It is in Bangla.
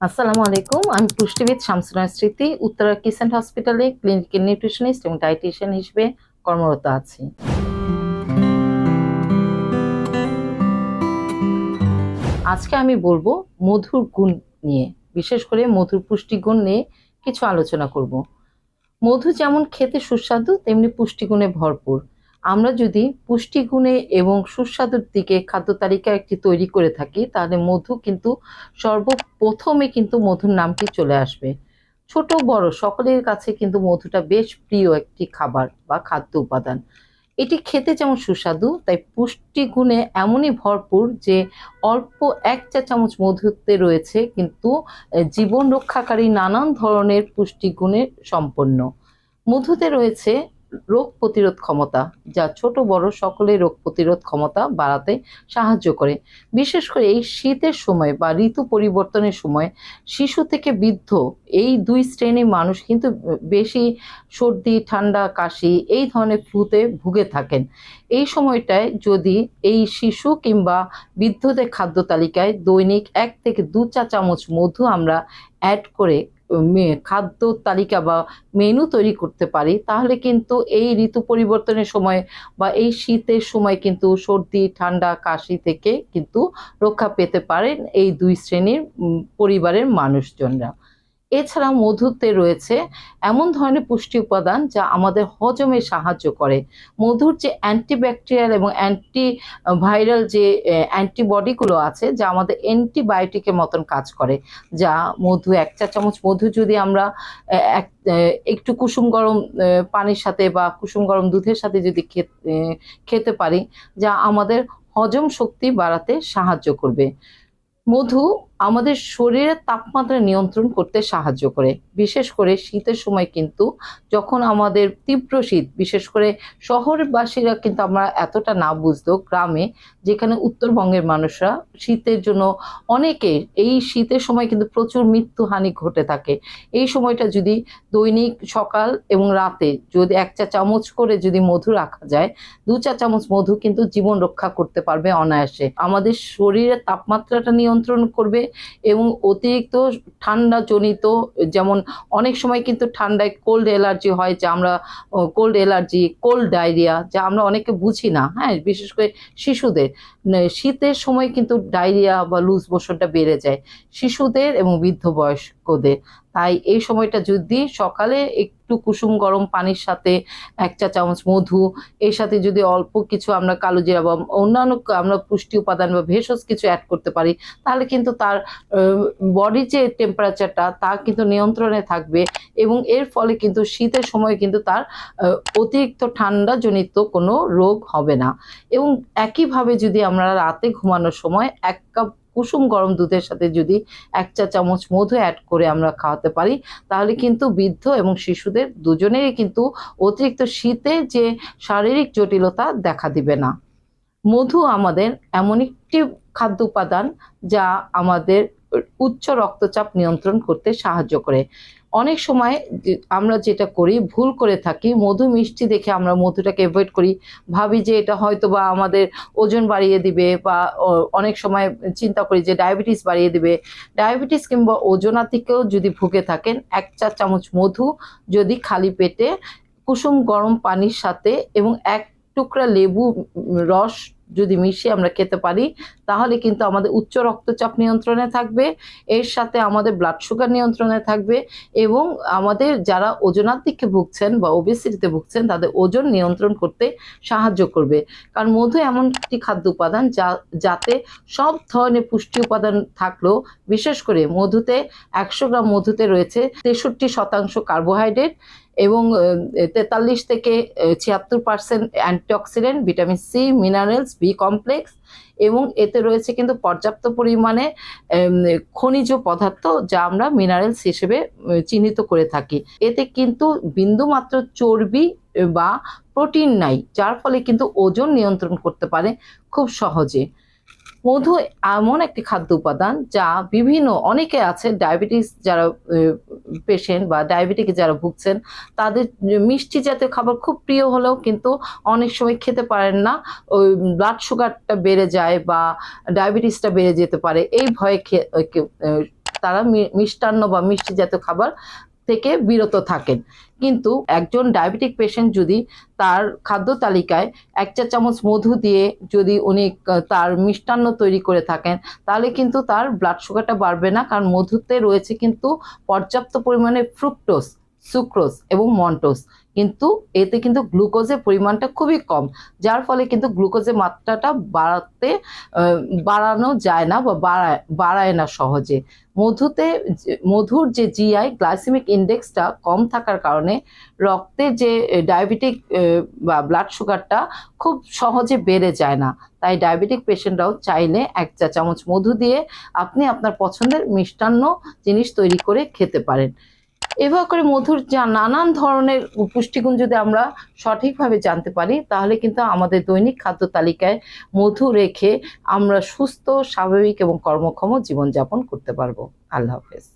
আসসালামু আলাইকুম। আমি পুষ্টিবিদ শামসুনা স্মৃতি, উত্তরা কিসেন্ট হসপিটালে ক্লিনিক্যাল নিউট্রিশনিস্ট এবং ডায়েটিশিয়ান হিসেবে কর্মরত আছি। আজকে আমি বলব মধুর গুণ নিয়ে, বিশেষ করে মধুর পুষ্টিগুণ নিয়ে কিছু আলোচনা করব। মধু যেমন খেতে সুস্বাদু, তেমনি পুষ্টিগুণে ভরপুর। আমরা যদি পুষ্টিগুণে এবং সুস্বাদুর দিকে খাদ্য তালিকা একটি তৈরি করে থাকি, তাহলে মধু কিন্তু সর্বপ্রথমে কিন্তু মধুর নামটি চলে আসবে। ছোট, বড় সকলের কাছে কিন্তু মধুটা বেশ প্রিয় একটি খাবার বা খাদ্য উপাদান। এটি খেতে যেমন সুস্বাদু, তাই পুষ্টিগুণে এমনই ভরপুর যে অল্প এক চা চামচ মধুতে রয়েছে কিন্তু জীবন রক্ষাকারী নানান ধরনের পুষ্টিগুণে সম্পন্ন। মধুতে রয়েছে রোগ প্রতিরোধ ক্ষমতা, যা ছোট বড় সকলের রোগ প্রতিরোধ ক্ষমতা বাড়াতে সাহায্য করে। বিশেষ করে এই শীতের সময় বা ঋতু পরিবর্তনের সময় শিশু থেকে বৃদ্ধ, এই দুই শ্রেণির মানুষ কিন্তু বেশি সর্দি, ঠান্ডা, কাশি এই ধরনের ফ্লুতে ভুগে থাকেন। এই সময়টায় যদি এই শিশু কিংবা বৃদ্ধদের খাদ্য তালিকায় দৈনিক এক থেকে দু চা চামচ মধু আমরা অ্যাড করে খাদ্য তালিকা বা মেনু তৈরি করতে পারি, তাহলে কিন্তু এই ঋতু পরিবর্তনের সময় বা এই শীতের সময় কিন্তু সর্দি, ঠান্ডা, কাশি থেকে কিন্তু রক্ষা পেতে পারেন এই দুই শ্রেণির পরিবারের মানুষজনরা। এছাড়া মধুতে রয়েছে এমন ধরনের পুষ্টি উপাদান যা আমাদের হজমে সাহায্য করে। মধুর যে অ্যান্টিব্যাকটেরিয়াল এবং অ্যান্টি ভাইরাল যে অ্যান্টিবডিগুলো আছে, যা আমাদের অ্যান্টিবায়োটিকের মতন কাজ করে, যা মধু, এক চা চামচ মধু যদি আমরা এক একটু কুসুম গরম পানির সাথে বা কুসুম গরম দুধের সাথে যদি খেতে পারি, যা আমাদের হজম শক্তি বাড়াতে সাহায্য করবে। মধু আমাদের শরীরের তাপমাত্রা নিয়ন্ত্রণ করতে সাহায্য করে। বিশেষ করে শীতের সময় কিন্তু যখন আমাদের তীব্র শীত, বিশেষ করে শহরবাসীরা কিন্তু আমরা এতটা না বুঝলেও গ্রামে, যেখানে উত্তরবঙ্গের মানুষরা শীতের জন্য অনেকে, এই শীতের সময় কিন্তু প্রচুর মৃত্যুহানি ঘটে থাকে। এই সময়টা যদি দৈনিক সকাল এবং রাতে যদি এক চা চামচ করে যদি মধু রাখা যায়, দু চা চামচ মধু কিন্তু জীবন রক্ষা করতে পারবে অনায়াসে। আমাদের শরীরের তাপমাত্রাটা নিয়ন্ত্রণ করবে এবং অতিরিক্ত ঠান্ডা জনিত যেমন অনেক সময় কিন্তু ঠান্ডায় কোল্ড অ্যালার্জি হয়, যা আমরা কোল্ড অ্যালার্জি কোল্ড ডায়রিয়া যা আমরা অনেকে বুঝি না হ্যাঁ? বিশেষ করে শিশুদের। শীতের সময় কিন্তু ডায়রিয়া বা লুজ মোশনটা বেড়ে যায়। শিশুদের এবং বৃদ্ধ বয়স্কদের তাই এই সময়টা যদি সকালে একটু কুসুম গরম পানির সাথে এক চা চামচ মধু, এর সাথে যদি অল্প কিছু আমরা কালো জিরা বা অন্যান্য আমরা পুষ্টি উপাদান বা ভেষজ কিছু অ্যাড করতে পারি, তাহলে কিন্তু তার বডির যে টেম্পারেচারটা তা কিন্তু নিয়ন্ত্রণে থাকবে এবং এর ফলে কিন্তু শীতের সময় কিন্তু তার অতিরিক্ত ঠান্ডা জনিত কোনো রোগ হবে না। এবং একইভাবে যদি আমরা রাতে ঘুমানোর সময় এক কাপ কুসুম গরম দুধের সাথে যদি এক চা চামচ মধু অ্যাড করে আমরা খাওয়াতে পারি, তাহলে কিন্তু বৃদ্ধ এবং শিশুদের দুজনেরই কিন্তু অতিরিক্ত শীতে যে শারীরিক জটিলতা দেখা দিবে না। মধু আমাদের এমন একটি খাদ্য উপাদান যা আমাদের উচ্চ রক্তচাপ নিয়ন্ত্রণ করতে সাহায্য করে। অনেক সময় আমরা যেটা করি, ভুল করে থাকি, মধু মিষ্টি দেখে আমরা মধুটাকে অ্যাভয়েড করি। ভাবি যে এটা হয়তো বা আমাদের ওজন বাড়িয়ে দিবে বা অনেক সময় চিন্তা করি যে ডায়াবেটিস বাড়িয়ে দিবে। ডায়াবেটিস কিংবা ওজনাতিকেও যদি ভুগে থাকেন, এক চা চামচ মধু যদি খালি পেটে, কুসুম গরম পানির সাথে এবং এক টুকরা লেবু রস যদি মিশিয়ে আমরা খেতে পারি, তাহলে কিন্তু আমাদের উচ্চ রক্তচাপ নিয়ন্ত্রণে থাকবে, এর সাথে আমাদের ব্লাড সুগার নিয়ন্ত্রণে থাকবে এবং আমাদের যারা ওজনার দিকে ভুগছেন বা ওবেসিটিতে ভুগছেন, তাদের ওজন নিয়ন্ত্রণ করতে সাহায্য করবে। কারণ মধু এমন একটি খাদ্য উপাদান যা, যাতে সব ধরনের পুষ্টি উপাদান থাকলেও, বিশেষ করে মধুতে একশো গ্রাম মধুতে রয়েছে তেষট্টি শতাংশ কার্বোহাইড্রেট এবং তেতাল্লিশ থেকে ছিয়াত্তর percent antioxidant vitamin C minerals B complex এবং এতে রয়েছে কিন্তু পর্যাপ্ত পরিমাণে খনিজ পদার্থ যা আমরা মিনারেলস হিসেবে চিহ্নিত করে থাকি। এতে কিন্তু বিন্দুমাত্র চর্বি বা প্রোটিন নাই, যার ফলে কিন্তু ওজন নিয়ন্ত্রণ করতে পারে খুব সহজে। মধু এমন একটি খাদ্য উপাদান যা বিভিন্ন, অনেকে আছে ডায়াবেটিস যারা পেশেন্ট বা ডায়াবেটিকে যারা ভুগছেন, তাদের মিষ্টি জাতীয় খাবার খুব প্রিয় হলেও কিন্তু অনেক সময় খেতে পারেন না। ওই ব্লাড সুগারটা বেড়ে যায় বা ডায়াবেটিসটা বেড়ে যেতে পারে। এই ভয়ে তারা মিষ্টান্ন বা মিষ্টি জাতীয় খাবার থেকে বিরত থাকেন। কিন্তু একজন ডায়াবেটিক পেশেন্ট যদি তার খাদ্য তালিকায় এক চার চামচ মধু দিয়ে যদি উনি তার মিষ্টান্ন তৈরি করে থাকেন, তাহলে কিন্তু তার ব্লাড সুগারটা বাড়বে না। কারণ মধুতে রয়েছে কিন্তু পর্যাপ্ত পরিমাণে ফ্রুক্টোস সুক্রোজ এবং মন্টোজ কিন্তু এতে কিন্তু গ্লুকোজের পরিমাণটা খুবই কম, যার ফলে কিন্তু গ্লুকোজের মাত্রাটা বাড়াতে বাড়ানো যায় না বা বাড়ায় বাড়ায় না সহজে। মধুতে মধুর যে জিআই গ্লাইসেমিক ইন্ডেক্সটা কম থাকার কারণে রক্তে যে ডায়াবেটিক বা ব্লাড সুগারটা খুব সহজে বেড়ে যায় না। তাই ডায়াবেটিক পেশেন্টরাও চাইলে এক চা চামচ মধু দিয়ে আপনি আপনার পছন্দের মিষ্টান্ন জিনিস তৈরি করে খেতে পারেন। এভাবে করে মধুর যা নানান ধরনের পুষ্টিগুণ যদি আমরা সঠিকভাবে জানতে পারি, তাহলে কিন্তু আমাদের দৈনিক খাদ্য তালিকায় মধু রেখে আমরা সুস্থ, স্বাভাবিক এবং কর্মক্ষম জীবনযাপন করতে পারব। আল্লাহ হাফেজ।